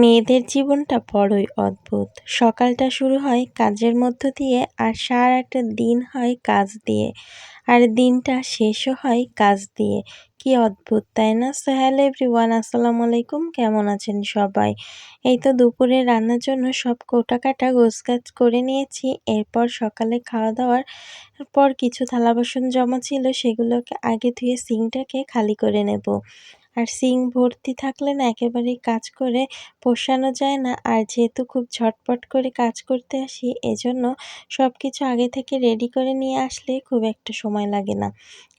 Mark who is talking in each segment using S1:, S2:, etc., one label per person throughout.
S1: মেয়েদের জীবনটা বড়ই অদ্ভুত। সকালটা শুরু হয় কাজের মধ্য দিয়ে আর সারাটা দিন হয় কাজ দিয়ে। আর দিনটা শেষও হয় কাজ দিয়ে। কি অদ্ভুত, তাই না? সো হ্যালো এভরিওয়ান আসসালামু আলাইকুম। কেমন আছেন সবাই? এই তো দুপুরে রান্নার জন্য সব কোটাকাটা, গোছগাছ করে নিয়েছি। এরপর সকালে খাওয়া দাওয়ার পর কিছু থালা বাসন জমা ছিল, সেগুলোকে আগে ধুয়ে সিংটাকে খালি করে নেব। আর সিং ভর্তি থাকলে না একেবারেই কাজ করে পোষানো যায় না। আর যেহেতু খুব ঝটপট করে কাজ করতে আসি, এজন্য সব কিছু আগে থেকে রেডি করে নিয়ে আসলে খুব একটা সময় লাগে না।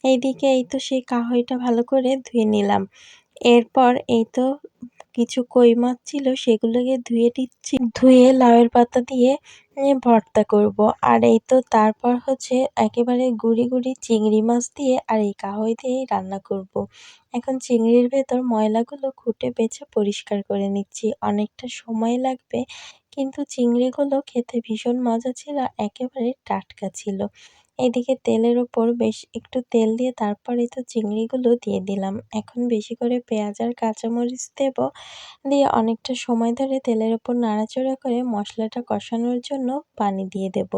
S1: এইদিকে এই তো সেই কাহইটা ভালো করে ধুয়ে নিলাম। এরপর এই তো কিছু কই মাছ ছিল সেগুলোকে ধুয়ে দিচ্ছি। ধুয়ে লাউয়ের পাতা দিয়ে ভর্তা করব। আর এই তো তারপর হচ্ছে একেবারে গুড়ি গুড়ি চিংড়ি মাছ দিয়ে আর এই কাহই দিয়েই রান্না করব। এখন চিংড়ির ভেতর ময়লাগুলো খুঁটে বেছে পরিষ্কার করে নিচ্ছি। অনেকটা সময় লাগবে, কিন্তু চিংড়িগুলো খেতে ভীষণ মজা ছিল, একেবারে টাটকা ছিল। এদিকে তেলের ওপর বেশ একটু তেল দিয়ে তারপরে তো চিংড়িগুলো দিয়ে দিলাম। এখন বেশি করে পেঁয়াজ আর কাঁচামরিচ দেব দিয়ে অনেকটা সময় ধরে তেলের ওপর নাড়াচড়া করে মশলাটা কষানোর জন্য পানি দিয়ে দেব।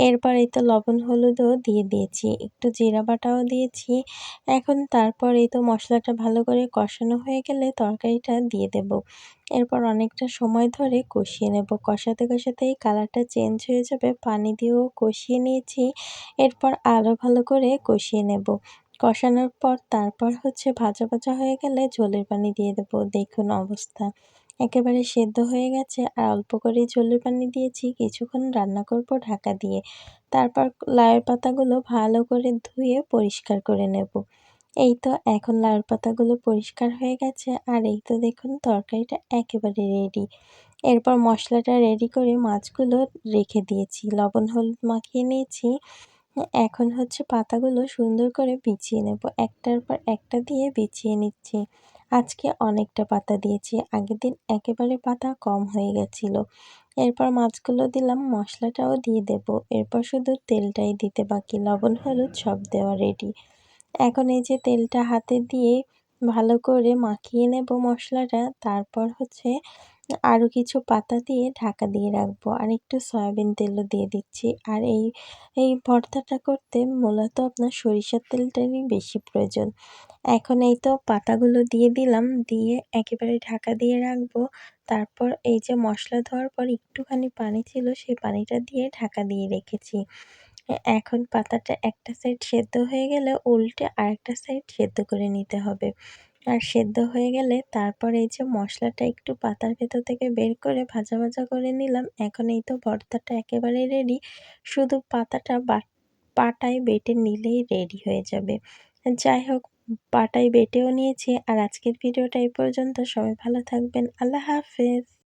S1: এরপর এই তো লবণ হলুদও দিয়ে দিয়েছি, একটু জিরা বাটাও দিয়েছি। এখন তারপর এই তো মশলাটা ভালো করে কষানো হয়ে গেলে তরকারিটা দিয়ে দেব। এরপর অনেকটা সময় ধরে কষিয়ে নেব। কষাতে কষাতেই কালারটা চেঞ্জ হয়ে যাবে, পানি দিয়েও কষিয়ে নিয়েছি। এরপর আরও ভালো করে কষিয়ে নেব। কষানোর পর তারপর হচ্ছে ভাজা ভাজা হয়ে গেলে ঝোলের পানি দিয়ে দেব। দেখুন অবস্থা। একেবারে সেদ্ধ হয়ে গেছে আর অল্প করেই ঝোলের পানি দিয়েছি। কিছুক্ষণ রান্না করব ঢাকা দিয়ে। তারপর লাউয়ের পাতাগুলো ভালো করে ধুয়ে পরিষ্কার করে নেব। এই তো এখন লাউয়ের পাতাগুলো পরিষ্কার হয়ে গেছে আর এই তো দেখুন তরকারিটা একেবারে রেডি এরপর মশলাটা রেডি করে মাছগুলো রেখে দিয়েছি। লবণ, হলুদ মাখিয়ে নিয়েছি। এখন হচ্ছে পাতাগুলো সুন্দর করে বিছিয়ে নেব। একটার পর একটা দিয়ে বিছিয়ে নিচ্ছি। আজকে অনেকটা পাতা দিয়েছি। আগের দিন একেবারে পাতা কম হয়ে গেছিল। এরপর মাছগুলো দিলাম, মশলাটাও দিয়ে দেব। এরপর শুধু তেলটাই দিতে বাকি, লবণ, হলুদ সব দেওয়া রেডি এখন এই যে তেলটা হাতে দিয়ে ভালো করে মাখিয়ে নেব মশলাটা, তারপর হচ্ছে আরও কিছু পাতা দিয়ে ঢাকা দিয়ে রাখব। আর একটু সয়াবিন তেলও দিয়ে দিচ্ছি। আর এই এই ভর্তাটা করতে মূলত আপনার সরিষার তেলটারই বেশি প্রয়োজন। এখন এই তো পাতাগুলো দিয়ে দিলাম। দিয়ে একেবারে ঢাকা দিয়ে রাখব। তারপর এই যে মশলা ধোয়ার পর একটুখানি পানি ছিল, সেই পানিটা দিয়ে ঢাকা দিয়ে রেখেছি। এখন পাতাটা একটা সাইড সেদ্ধ হয়ে গেলে উল্টে আরেকটা সাইড সেদ্ধ করে নিতে হবে। আর সেদ্ধ হয়ে গেলে তারপর এই যে মশলাটা একটু পাতার ভেতর থেকে বের করে ভাজা ভাজা করে নিলাম। এখন এই তো ভর্তাটা একেবারে রেডি শুধু পাতাটা পাটায় বেটে নিলেই রেডি হয়ে যাবে। যাই হোক, পাটায় বেটেও নিয়েছি। আর আজকের ভিডিওটা এই পর্যন্ত। সবাই ভালো থাকবেন। আল্লাহ হাফেজ।